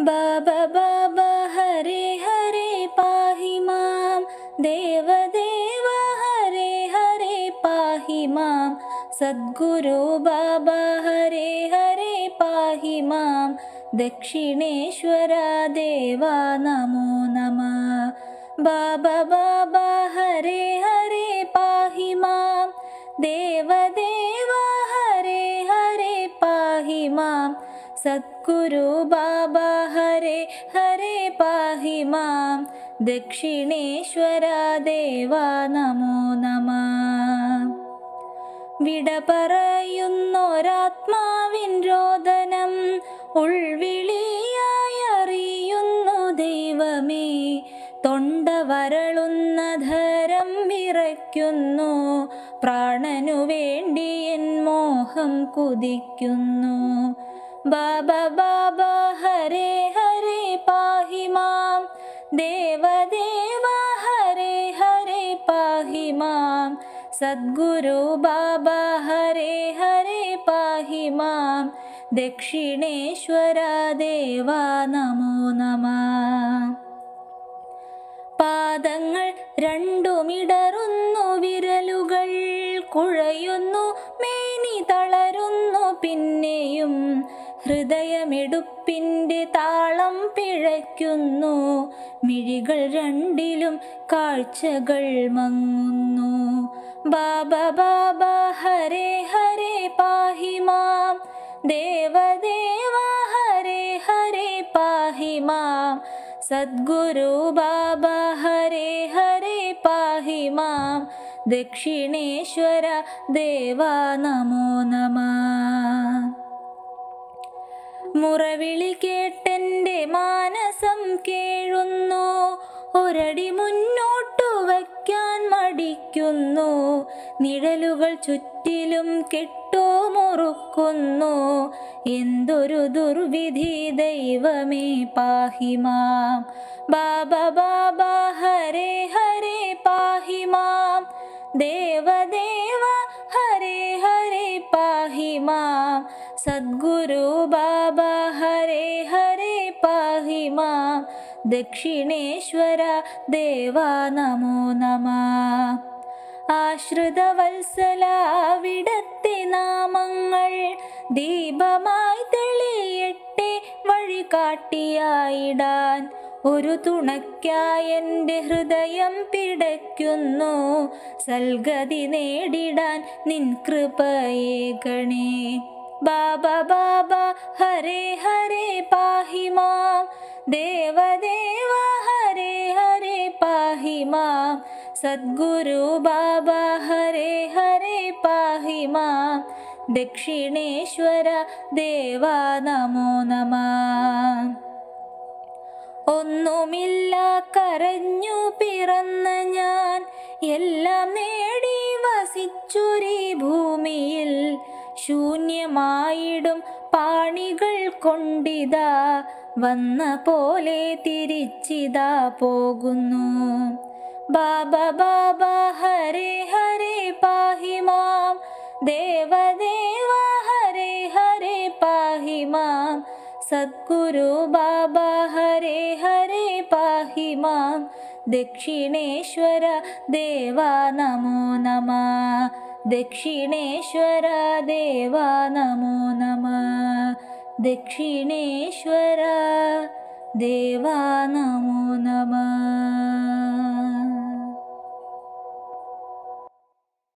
बाबा बाबा हरे हरे पाहि मां। देव देव हरे हरे पाहि मां। सद्गुरु बाबा हरे हरे पाहि मां। दक्षिणेश्वरा देवा नमो नमः। बाबा बाबा हरे हरे पाहि मां। देव സദ്ഗുരു ബാബ ഹരേ ഹരേ പാഹി മാം. ദക്ഷിണേശ്വര ദേവ നമോ നമ. വിട പറയുന്നൊരാത്മാവിൻ രോദനം ഉൾവിളിയായി അറിയുന്നു ദൈവമേ. തൊണ്ട വരളുന്ന ധരം വിറയ്ക്കുന്നു. പ്രാണനു വേണ്ടി എൻ മോഹം കുതിക്കുന്നു. ബാബ ബാബ ഹരേ ഹരേ പാഹി മാം ദേവദേവ ഹരേ ഹരേ പാഹി മാം സദ്ഗുരു ബാബ ഹരേ ഹരേ പാഹി മാം ദക്ഷിണേശ്വര ദേവ നമോ നമ പാദങ്ങൾ രണ്ടുമിടറുന്നു വിരലുകൾ കുഴയുന്നു ഹൃദയമെടുപ്പിന്റെ താളം പിഴയ്ക്കുന്നു. മിഴികൾ രണ്ടിലും കാഴ്ചകൾ മങ്ങുന്നു. ബാബ ബാബ ഹരേ ഹരേ പാഹിമാം. ദേവദേവ ഹരേ ഹരേ പാഹിമാം. സദ്ഗുരു ബാബ ഹരേ ഹരേ പാഹിമാം. ദക്ഷിണേശ്വര ദേവ നമോ നമ. മുറവിളി കേട്ടെന്റെ മാനസം കേഴുന്നു. ഒരടി മുന്നോട്ടു വയ്ക്കാൻ മടിക്കുന്നു. നിഴലുകൾ ചുറ്റിലും കെട്ടോ മുറുക്കുന്നു. എന്തൊരു ദുർവിധി ദൈവമേ പാഹിമാം. ബാബ ബാബ ഹരേ ഹരേ പാഹിമാം. ദേവദേവ സദ്ഗുരു ബാബ ഹരേ ഹരേ പാഹിമ ദക്ഷിണേശ്വര ദേവ നമോ നമ. ആശ്രിതവത്സലാവിടത്തെ നാമങ്ങൾ ദീപമായി തെളിയട്ടെ വഴി കാട്ടിയായിടാൻ ഒരു തുണയ്ക്കായി എന്റെ ഹൃദയം പിടയ്ക്കുന്നു. സൽഗതി നേടിടാൻ നിൻ കൃപയേ കൃപയേകണേ ബാബ ബാബ ഹരേ ഹരേ പാഹി മാം ദേവദേവ ഹരേ ഹരേ പാഹി മാം സദ്ഗുരു ബാബ ഹരേ ഹരേ പാഹി മാം ദക്ഷിണേശ്വര ദേവ നമോ നമ ഒന്നുമില്ല കരഞ്ഞു പിറന്ന ഞാൻ. എല്ലാം നേടി വസിച്ചൊരു ഭൂമിയിൽ. ശൂന്യമായിടും പാണികൾ കൊണ്ടിതാ. വന്ന പോലെ തിരിച്ചിതാ പോകുന്നു. ബാബ ബാബ ഹരേ ഹരേ പാഹിമാം. ദേവദേവ ഹരേ ഹരേ പാഹിമാം. സദ്ഗുരു ബാബ ഹരേ ഹരേ പാഹിമാം. ദക്ഷിണേശ്വര ദേവ നമോ നമ. दक्षिणेश्वर देवा नमो नमः। दक्षिणेश्वर देवा नमो नमः।